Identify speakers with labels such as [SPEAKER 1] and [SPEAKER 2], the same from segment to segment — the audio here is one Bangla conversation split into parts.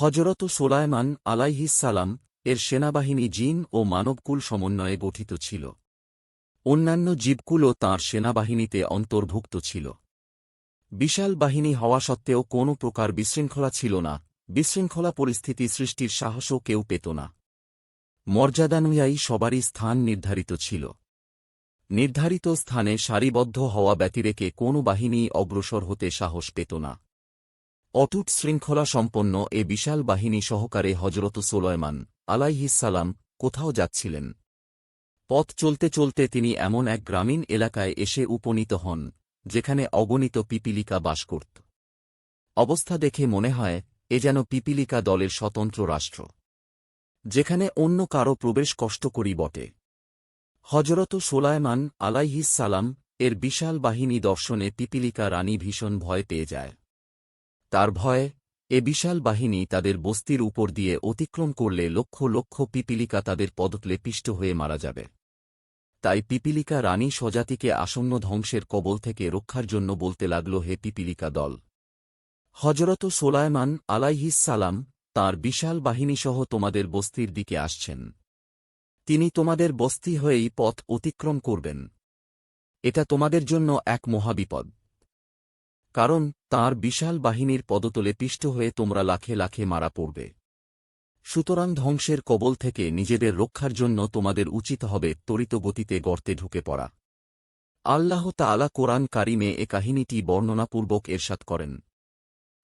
[SPEAKER 1] হজরত সোলায়মান আলাইহিসালাম এর সেনাবাহিনী জিন ও মানবকুল সমন্বয়ে গঠিত ছিল। অন্যান্য জীবকুলও তাঁর সেনাবাহিনীতে অন্তর্ভুক্ত ছিল। বিশাল বাহিনী হওয়া সত্ত্বেও কোনো প্রকার বিশৃঙ্খলা ছিল না, বিশৃঙ্খলা পরিস্থিতি সৃষ্টির সাহসও কেউ পেত না। মর্যাদানুযায়ী সবারই স্থান নির্ধারিত ছিল। নির্ধারিত স্থানে সারিবদ্ধ হওয়া ব্যতিরেকে কোনো বাহিনী অগ্রসর হতে সাহস পেত না। অটুট শৃঙ্খলা সম্পন্ন এ বিশাল বাহিনী সহকারে হজরত সোলয়মান আলাইহিসালাম কোথাও যাচ্ছিলেন। পথ চলতে চলতে তিনি এমন এক গ্রামীণ এলাকায় এসে উপনীত হন, যেখানে অগণিত পিপিলিকা বাস করত। অবস্থা দেখে মনে হয়, এ যেন পিপিলিকা দলের স্বতন্ত্র রাষ্ট্র, যেখানে অন্য কারও প্রবেশ কষ্টকরী বটে। হজরত সোলায়মান আলাইহিস সালাম এর বিশাল বাহিনী দর্শনে পিপিলিকা রানী ভীষণ ভয় পেয়ে যায়। তার ভয়ে, এ বিশাল বাহিনী তাদের বস্তির উপর দিয়ে অতিক্রম করলে লক্ষ লক্ষ পিপিলিকা তাদের পদতলে পিষ্ট হয়ে মারা যাবে। তাই পিপিলিকা রানী স্বজাতিকে আসন্ন ধ্বংসের কবল থেকে রক্ষার জন্য বলতে লাগল, হে পিপিলিকা দল! হজরত সোলায়মান আলাইহিস সালাম তাঁর বিশাল বাহিনীসহ তোমাদের বস্তির দিকে আসছেন। তিনি তোমাদের বস্তি হয়েই পথ অতিক্রম করবেন। এটা তোমাদের জন্য এক মহাবিপদ। কারণ তার বিশাল বাহিনীর পদতলে পিষ্ট হয়ে তোমরা লাখে লাখে মারা পড়বে। সুতরাং ধ্বংসের কবল থেকে নিজেদের রক্ষার জন্য তোমাদের উচিত হবে ত্বরিত গতিতে গর্তে ঢুকে পড়া। আল্লাহ তালা কোরআন কারিমে এ কাহিনীটি বর্ণনাপূর্বক এরশাদ করেন।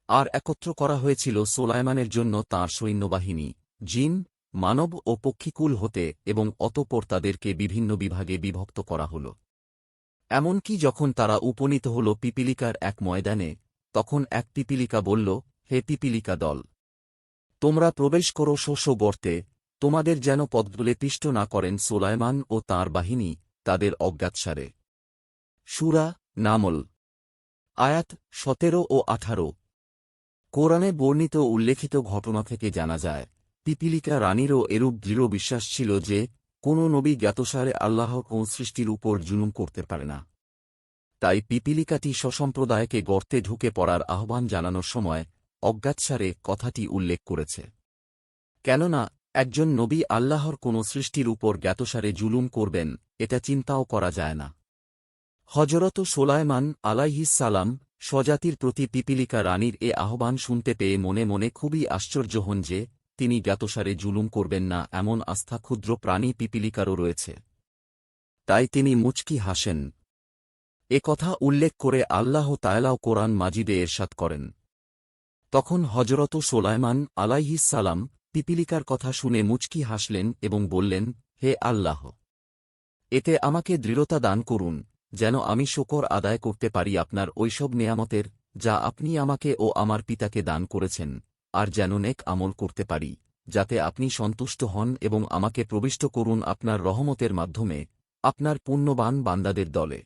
[SPEAKER 1] আর একত্র করা হয়েছিল সোলায়মানের জন্য তাঁর সৈন্যবাহিনী, জিন, মানব ও পক্ষীকুল হতে এবং অতপর তাদেরকে বিভিন্ন বিভাগে বিভক্ত করা হল। এমনকি যখন তারা উপনীত হল পিপিলিকার এক ময়দানে তখন এক পিপিলিকা বলল, হে পিপিলিকা দল! তোমরা প্রবেশ করো শোষ গর্তে, তোমাদের যেন পদগুলে পিষ্ট না করেন সোলায়মান ও তাঁর বাহিনী তাদের অজ্ঞাতসারে। সুরা নামল, আয়াত সতেরো ও আঠারো। কোরআনে বর্ণিত উল্লেখিত ঘটনা থেকে জানা যায় পিপিলিকা রানীরও এরূপ দৃঢ় বিশ্বাস ছিল যে, কোন নবী জ্ঞাতসারে আল্লাহ কোন সৃষ্টির উপর জুলুম করতে পারে না। তাই পিপিলিকাটি স্বসম্প্রদায়কে গর্তে ঢুকে পড়ার আহ্বান জানানোর সময় অজ্ঞাতসারে কথাটি উল্লেখ করেছে। কেননা, একজন নবী আল্লাহর কোন সৃষ্টির উপর জ্ঞাতসারে জুলুম করবেন, এটা চিন্তাও করা যায় না। হজরত সোলায়মান সালাম স্বজাতির প্রতি পিপিলিকা রানীর এ আহ্বান শুনতে পেয়ে মনে মনে খুবই আশ্চর্য হন যে, তিনি জ্ঞাতসারে জুলুম করবেন না এমন আস্থা ক্ষুদ্র প্রাণী পিপিলিকারও রয়েছে। তাই তিনি মুচকি হাসেন। এ কথা উল্লেখ করে আল্লাহ তায়লাও কোরআন মাজিদে এরশাদ করেন। তখন হজরত সোলায়মান আলাইহিস সালাম পিপিলিকার কথা শুনে মুচকি হাসলেন এবং বললেন, হে আল্লাহ, এতে আমাকে দৃঢ়তা দান করুন, যেন আমি শোকর আদায় করতে পারি আপনার ঐসব নেয়ামতের, যা আপনি আমাকে ও আমার পিতাকে দান করেছেন, আর যেন নেক আমল করতে পারি, যাতে আপনি সন্তুষ্ট হন এবং আমাকে প্রবিষ্ট করুন আপনার রহমতের মাধ্যমে, আপনার পুণ্যবান বান্দাদের দলে।